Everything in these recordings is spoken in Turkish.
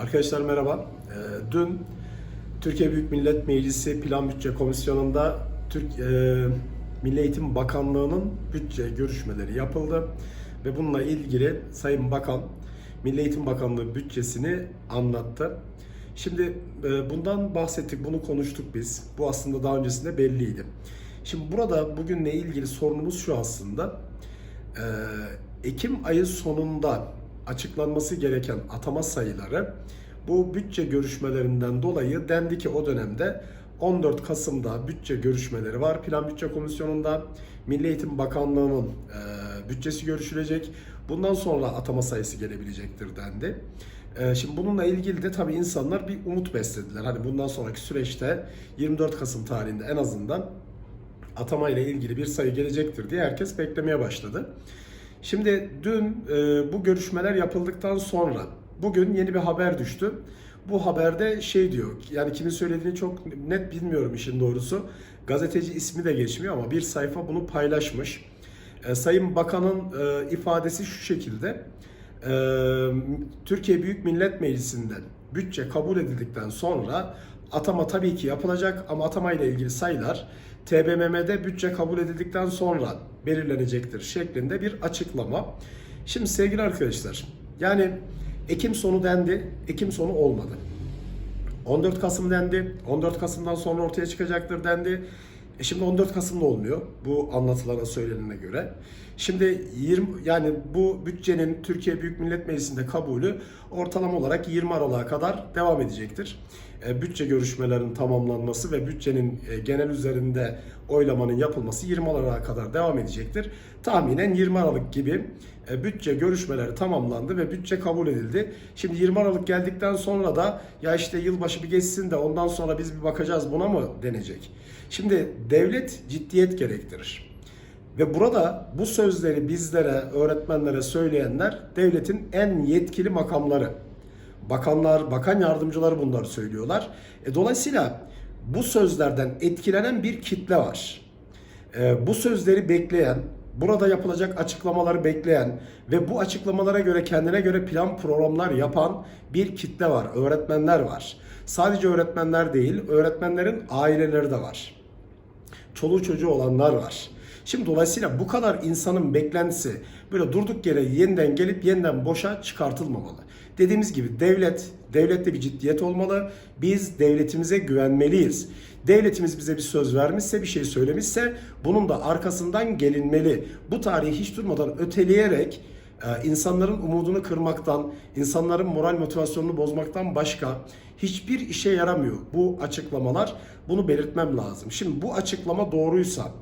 Arkadaşlar merhaba. Ee, Dün Türkiye Büyük Millet Meclisi Plan Bütçe Komisyonu'nda Türk e, Milli Eğitim Bakanlığı'nın bütçe görüşmeleri yapıldı ve bununla ilgili Sayın Bakan Milli Eğitim Bakanlığı bütçesini anlattı. Şimdi e, bundan bahsettik, bunu konuştuk biz. Bu aslında daha öncesinde belliydi. Şimdi burada bugünle ilgili sorunumuz şu aslında. Ee, Ekim ayı sonunda açıklanması gereken atama sayıları bu bütçe görüşmelerinden dolayı dendi ki o dönemde 14 Kasım'da bütçe görüşmeleri var. Plan Bütçe Komisyonu'nda Milli Eğitim Bakanlığı'nın e, bütçesi görüşülecek. Bundan sonra atama sayısı gelebilecektir dendi. E, şimdi bununla ilgili de tabii insanlar bir umut beslediler. Hani bundan sonraki süreçte 24 Kasım tarihinde en azından atama ile ilgili bir sayı gelecektir diye herkes beklemeye başladı. Şimdi dün e, bu görüşmeler yapıldıktan sonra bugün yeni bir haber düştü. Bu haberde şey diyor, yani kimin söylediğini çok net bilmiyorum işin doğrusu. Gazeteci ismi de geçmiyor ama bir sayfa bunu paylaşmış. E, Sayın Bakan'ın e, ifadesi şu şekilde. E, Türkiye Büyük Millet Meclisi'nde bütçe kabul edildikten sonra atama tabii ki yapılacak ama atama ile ilgili sayılar TBMM'de bütçe kabul edildikten sonra belirlenecektir şeklinde bir açıklama. Şimdi sevgili arkadaşlar yani Ekim sonu dendi, Ekim sonu olmadı. 14 Kasım dendi. 14 Kasım'dan sonra ortaya çıkacaktır dendi. E şimdi 14 Kasım'da olmuyor bu anlatılara söylenene göre. Şimdi 20 yani bu bütçenin Türkiye Büyük Millet Meclisi'nde kabulü ortalama olarak 20 Aralık'a kadar devam edecektir. E, bütçe görüşmelerinin tamamlanması ve bütçenin e, genel üzerinde oylamanın yapılması 20 Aralık'a kadar devam edecektir. Tahminen 20 Aralık gibi e, bütçe görüşmeleri tamamlandı ve bütçe kabul edildi. Şimdi 20 Aralık geldikten sonra da ya işte yılbaşı bir geçsin de ondan sonra biz bir bakacağız buna mı denecek? Şimdi devlet ciddiyet gerektirir. Ve burada bu sözleri bizlere, öğretmenlere söyleyenler devletin en yetkili makamları. Bakanlar, bakan yardımcıları bunları söylüyorlar. E, dolayısıyla bu sözlerden etkilenen bir kitle var. E, bu sözleri bekleyen, burada yapılacak açıklamaları bekleyen ve bu açıklamalara göre kendine göre plan programlar yapan bir kitle var. Öğretmenler var. Sadece öğretmenler değil, öğretmenlerin aileleri de var. Çoluğu çocuğu olanlar var. Şimdi dolayısıyla bu kadar insanın beklentisi böyle durduk yere yeniden gelip yeniden boşa çıkartılmamalı. Dediğimiz gibi devlet, devlette bir ciddiyet olmalı. Biz devletimize güvenmeliyiz. Devletimiz bize bir söz vermişse, bir şey söylemişse bunun da arkasından gelinmeli. Bu tarihi hiç durmadan öteleyerek e, insanların umudunu kırmaktan, insanların moral motivasyonunu bozmaktan başka hiçbir işe yaramıyor bu açıklamalar. Bunu belirtmem lazım. Şimdi bu açıklama doğruysa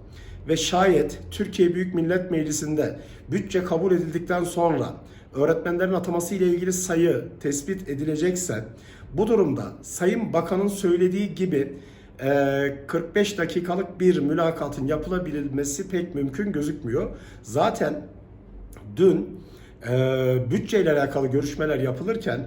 ve şayet Türkiye Büyük Millet Meclisi'nde bütçe kabul edildikten sonra öğretmenlerin ataması ile ilgili sayı tespit edilecekse bu durumda Sayın Bakan'ın söylediği gibi e, 45 dakikalık bir mülakatın yapılabilmesi pek mümkün gözükmüyor. Zaten dün e, bütçeyle alakalı görüşmeler yapılırken e,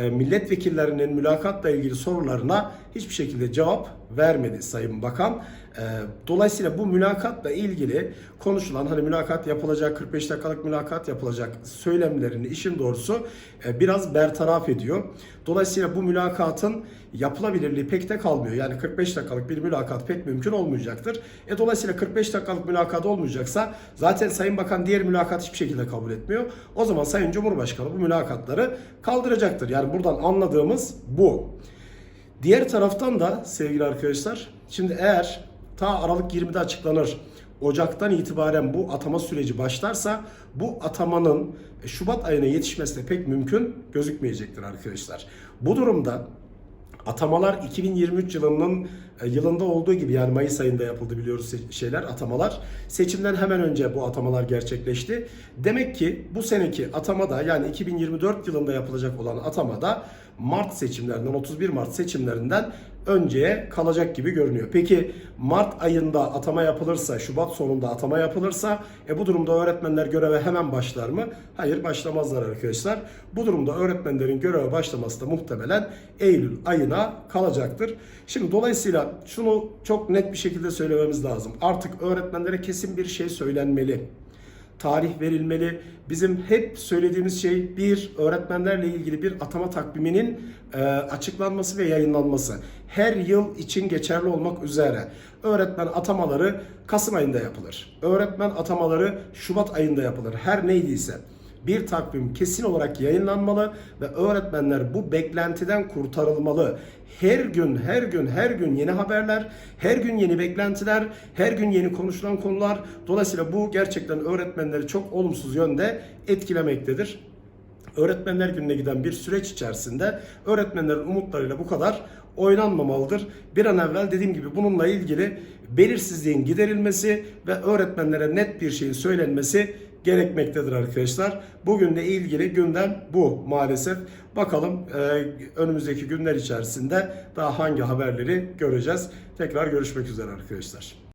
milletvekillerinin mülakatla ilgili sorularına hiçbir şekilde cevap vermedi Sayın Bakan. E, dolayısıyla bu mülakatla ilgili konuşulan hani mülakat yapılacak 45 dakikalık mülakat yapılacak söylemlerini işin doğrusu e, biraz bertaraf ediyor. Dolayısıyla bu mülakatın yapılabilirliği pek de kalmıyor. Yani 45 dakikalık bir mülakat pek mümkün olmayacaktır. E, dolayısıyla 45 dakikalık mülakat olmayacaksa zaten Sayın Bakan diğer mülakat hiçbir şekilde kabul etmiyor. O zaman Sayın Cumhurbaşkanı bu mülakatları kaldıracaktır. Yani buradan anladığımız bu. Diğer taraftan da sevgili arkadaşlar şimdi eğer ta Aralık 20'de açıklanır Ocak'tan itibaren bu atama süreci başlarsa bu atamanın Şubat ayına yetişmesi de pek mümkün gözükmeyecektir arkadaşlar. Bu durumda Atamalar 2023 yılının e, yılında olduğu gibi yani Mayıs ayında yapıldı biliyoruz şeyler atamalar. Seçimden hemen önce bu atamalar gerçekleşti. Demek ki bu seneki atamada yani 2024 yılında yapılacak olan atamada Mart seçimlerinden 31 Mart seçimlerinden önceye kalacak gibi görünüyor. Peki Mart ayında atama yapılırsa, Şubat sonunda atama yapılırsa e bu durumda öğretmenler göreve hemen başlar mı? Hayır başlamazlar arkadaşlar. Bu durumda öğretmenlerin göreve başlaması da muhtemelen Eylül ayına kalacaktır. Şimdi dolayısıyla şunu çok net bir şekilde söylememiz lazım. Artık öğretmenlere kesin bir şey söylenmeli. Tarih verilmeli. Bizim hep söylediğimiz şey bir öğretmenlerle ilgili bir atama takviminin e, açıklanması ve yayınlanması. Her yıl için geçerli olmak üzere öğretmen atamaları Kasım ayında yapılır. Öğretmen atamaları Şubat ayında yapılır. Her neydiyse bir takvim kesin olarak yayınlanmalı ve öğretmenler bu beklentiden kurtarılmalı. Her gün, her gün, her gün yeni haberler, her gün yeni beklentiler, her gün yeni konuşulan konular. Dolayısıyla bu gerçekten öğretmenleri çok olumsuz yönde etkilemektedir. Öğretmenler gününe giden bir süreç içerisinde öğretmenlerin umutlarıyla bu kadar oynanmamalıdır. Bir an evvel dediğim gibi bununla ilgili belirsizliğin giderilmesi ve öğretmenlere net bir şeyin söylenmesi gerekmektedir arkadaşlar. Bugünle ilgili gündem bu maalesef. Bakalım e, önümüzdeki günler içerisinde daha hangi haberleri göreceğiz. Tekrar görüşmek üzere arkadaşlar.